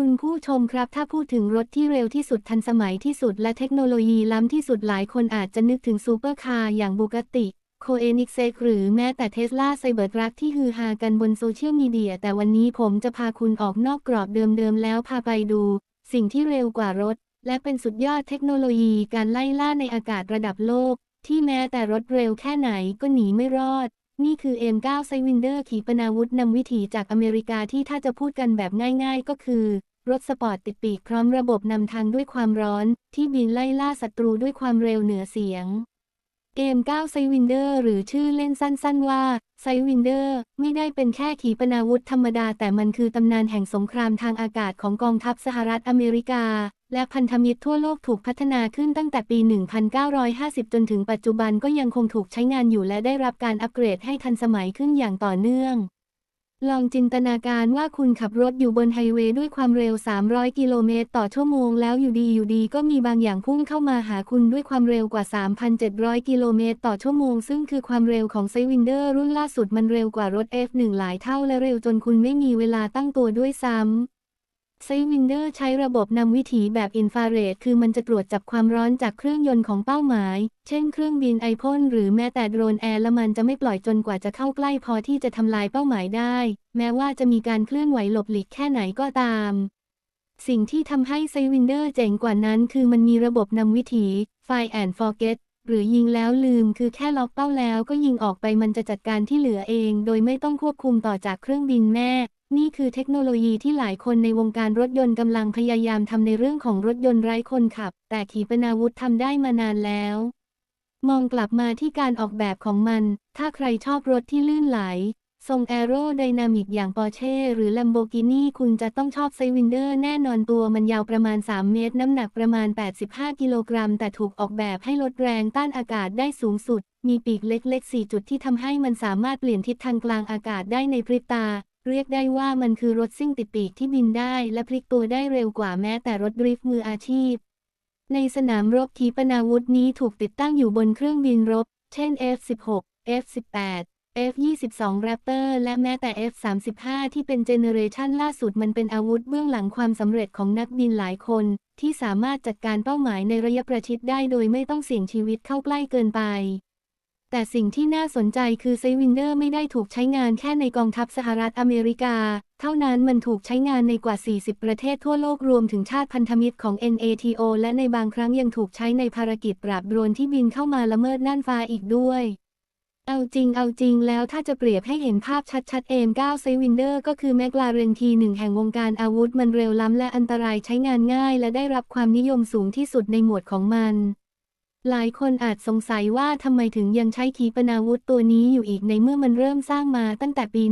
คุณผู้ชมครับ ถ้าพูดถึงรถที่เร็วที่สุดทันสมัยที่สุดและเทคโนโลยีล้ำที่สุดหลายคนอาจจะนึกถึงซูเปอร์คาร์อย่างบูกติโคเอนิกเซกหรือแม้แต่เทสลาไซเบอร์ทรัคที่ฮือฮากันบนโซเชียลมีเดีย แต่วันนี้ผมจะพาคุณออกนอกกรอบเดิมๆ แล้วพาไปดู สิ่งที่เร็วกว่ารถ และเป็นสุดยอดเทคโนโลยีการไล่ล่าในอากาศระดับโลก ที่แม้แต่รถเร็วแค่ไหนก็หนีไม่รอด นี่คือ M9 ไซวินเดอร์ขีปนาวุธนำวิถีจากอเมริกาที่ถ้าจะพูดกันแบบง่ายๆ ก็คือ รถสปอร์ตติดปีกพร้อมระบบนำทางด้วยความร้อน ที่บินไล่ล่าศัตรูด้วยความเร็วเหนือเสียงเกม9ไซวินเดอร์หรือชื่อเล่นสั้นๆว่าไซวินเดอร์ไม่ได้เป็นแค่ขีปนาวุธธรรมดาแต่มันคือตำนานแห่งสงครามทางอากาศของกองทัพสหรัฐอเมริกา และพันธมิตรทั่วโลกถูกพัฒนาขึ้นตั้งแต่ปี 1950 จนถึงปัจจุบันก็ยังคงถูกใช้งานอยู่และได้รับการอัปเกรดให้ทันสมัยขึ้นอย่างต่อเนื่อง ลองจินตนาการว่าคุณขับรถอยู่บนไฮเวย์ด้วยความเร็ว 300 กิโลเมตรต่อชั่วโมงแล้วอยู่ดีอยู่ดีก็มีบางอย่างพุ่งเข้ามาหาคุณด้วยความเร็วกว่า 3,700 กิโลเมตรต่อชั่วโมง ซึ่งคือความเร็วของไซวินเดอร์รุ่นล่าสุดมันเร็วกว่ารถ F1 หลายเท่าและเร็วจนคุณไม่มีเวลาตั้งตัวด้วยซ้ำ ไซวินเดอร์ใช้ระบบนำวิถีแบบอินฟราเรด คือมันจะตรวจจับความร้อนจากเครื่องยนต์ของเป้าหมาย เช่นเครื่องบินไอพ่นหรือแม้แต่โดรนแอร์และมันจะไม่ปล่อยจนกว่าจะเข้าใกล้พอที่จะทำลายเป้าหมายได้ แม้ว่าจะมีการเคลื่อนไหวหลบหลีกแค่ไหนก็ตาม สิ่งที่ทำให้ไซวินเดอร์เจ๋งกว่านั้น คือมันมีระบบนำวิถี Fire and Forget หรือยิงแล้วลืม คือแค่ล็อกเป้าแล้วก็ยิงออกไปมันจะจัดการที่เหลือเอง โดยไม่ต้องควบคุมต่อจากเครื่องบินแม่ นี่คือเทคโนโลยีที่หลายคนในวงการรถยนต์กำลังพยายามทำในเรื่องของรถยนต์ไร้คนขับ แต่ขีปนาวุธทำได้มานานแล้ว มองกลับมาที่การออกแบบของมัน ถ้าใครชอบรถที่ลื่นไหล ทรงแอโรไดนามิกอย่างปอร์เช่หรือ Lamborghini คุณจะต้องชอบไซวินเดอร์แน่นอนตัวมันยาวประมาณ 3 เมตร น้ำหนักประมาณ 85 กิโลกรัม แต่ถูกออกแบบให้ลดแรงต้านอากาศได้สูงสุด มีปีกเล็กๆ 4 จุดที่ทำให้มันสามารถเปลี่ยนทิศทางกลางอากาศได้ในพริบตา เรียกได้ว่ามันคือรถซิ่งติดปีกที่บินได้และพลิกตัวได้เร็วกว่าแม้แต่รถดริฟต์มืออาชีพ ในสนามรบขีปนาวุธนี้ถูกติดตั้งอยู่บนเครื่องบินรบ เช่น F-16 F-18 F-22 Raptor และแม้แต่ F-35 ที่เป็นเจเนเรชันล่าสุดมันเป็นอาวุธเบื้องหลังความสำเร็จของนักบินหลายคน ที่สามารถจัดการเป้าหมายในระยะประชิดได้โดยไม่ต้องเสี่ยงชีวิตเข้าใกล้เกินไป แต่สิ่งที่น่าสนใจคือไซวินเดอร์ไม่ได้ถูกใช้งานแค่ในกองทัพสหรัฐอเมริกา เท่านั้นมันถูกใช้งานในกว่า 40 ประเทศทั่วโลกรวมถึงชาติพันธมิตรของ NATO และในบางครั้งยังถูกใช้ในภารกิจปราบโดรนที่บินเข้ามาละเมิดน่านฟ้าอีกด้วย เอาจริงเอาจริงแล้วถ้าจะเปรียบให้เห็นภาพชัดๆเอม9ไซวินเดอร์ก็คือแมกลาเรนทีหนึ่งแห่งวงการอาวุธมันเร็วล้ำและอันตรายใช้งานง่าย และได้รับความนิยมสูงที่สุดในหมวดของมัน หลายคนอาจสงสัยว่าทำไมถึงยังใช้ขีปนาวุธตัวนี้อยู่อีกในเมื่อมันเริ่มสร้างมาตั้งแต่ปี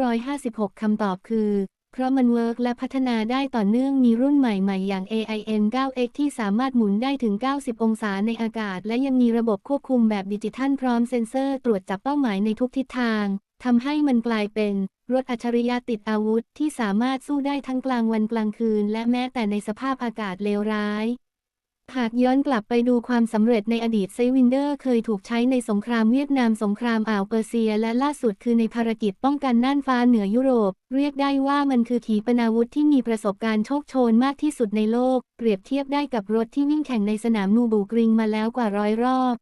1956 คำตอบคือ เพราะมันเวิร์กและพัฒนาได้ต่อเนื่องมีรุ่นใหม่ๆ อย่าง AIN 9X ที่สามารถหมุนได้ถึง 90 องศาในอากาศ และยังมีระบบควบคุมแบบดิจิทัลพร้อมเซ็นเซอร์ตรวจจับเป้าหมายในทุกทิศทางทำให้มันกลายเป็นรถอัจฉริยะติดอาวุธที่สามารถสู้ได้ทั้งกลางวันกลางคืน และแม้แต่ในสภาพอากาศเลวร้าย หากย้อนกลับไปดูความสำเร็จในอดีตไซวินเดอร์เคยถูกใช้ในสงครามเวียดนามสงครามอ่าวเปอร์เซีย และล่าสุดคือในภารกิจป้องกันน่านฟ้าเหนือยุโรป เรียกได้ว่ามันคือขีปนาวุธที่มีประสบการณ์โชคโชนมากที่สุดในโลก เปรียบเทียบได้กับรถที่วิ่งแข่งในสนามนูบูกริงมาแล้วกว่าร้อยรอบ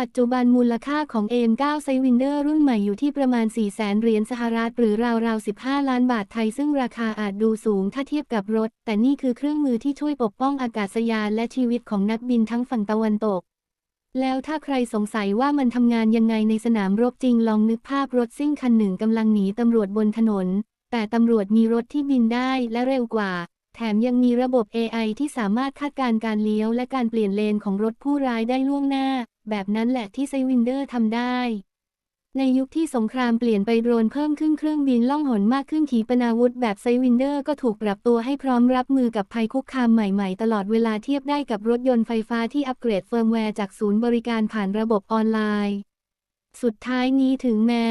ปัจจุบันมูลค่าของ M9 ไซวินเดอร์รุ่นใหม่อยู่ที่ประมาณ 4 0 0แสนเหรียญสหรัฐหรือราวๆ 15 ล้านบาทไทย ซึ่งราคาอาจดูสูงถ้าเทียบกับรถ แต่นี่คือเครื่องมือที่ช่วยปกป้องอากาศยานและชีวิตของนักบินทั้งฝั่งตะวันตก แล้วถ้าใครสงสัยว่ามันทำงานยังไงในสนามรบจริงลองนึกภาพรถซิ่งคันหนึ่งกำลังหนีตำรวจบนถนน แต่ตำรวจมีรถที่บินได้และเร็วกว่า แถมยังมีระบบ AI ที่สามารถคาดการณ์การเลี้ยวและการเปลี่ยนเลนของรถผู้ร้ายได้ล่วงหน้า แบบนั้นแหละที่ไซวินเดอร์ทำได้ ในยุคที่สงครามเปลี่ยนไปโดรนเพิ่มขึ้นเครื่องบินล่องหนมากขึ้นขีปนาวุธแบบไซวินเดอร์ก็ถูกปรับตัวให้พร้อมรับมือกับภัยคุกคามใหม่ๆ ตลอดเวลาเทียบได้กับรถยนต์ไฟฟ้าที่อัปเกรดเฟิร์มแวร์จากศูนย์บริการผ่านระบบออนไลน์ สุดท้ายนี้ถึงแม้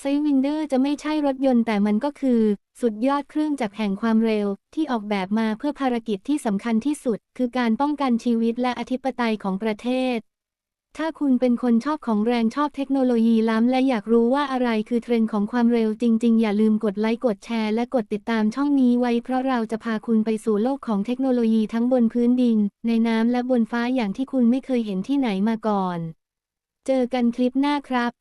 ไซวินเดอร์จะไม่ใช่รถยนต์แต่มันก็คือ สุดยอดเครื่องจักรแห่งความเร็ว ที่ออกแบบมาเพื่อภารกิจที่สำคัญที่สุด คือการป้องกันชีวิตและอธิปไตยของประเทศ ถ้าคุณเป็นคนชอบของแรงชอบเทคโนโลยีล้ำและอยากรู้ว่าอะไรคือเทรนด์ของความเร็วจริง ๆ อย่าลืมกดไลค์กดแชร์และกดติดตามช่องนี้ไว้ เพราะเราจะพาคุณไปสู่โลกของเทคโนโลยีทั้งบนพื้นดิน ในน้ำและบนฟ้าอย่างที่คุณไม่เคยเห็นที่ไหนมาก่อน เจอกันคลิปหน้าครับ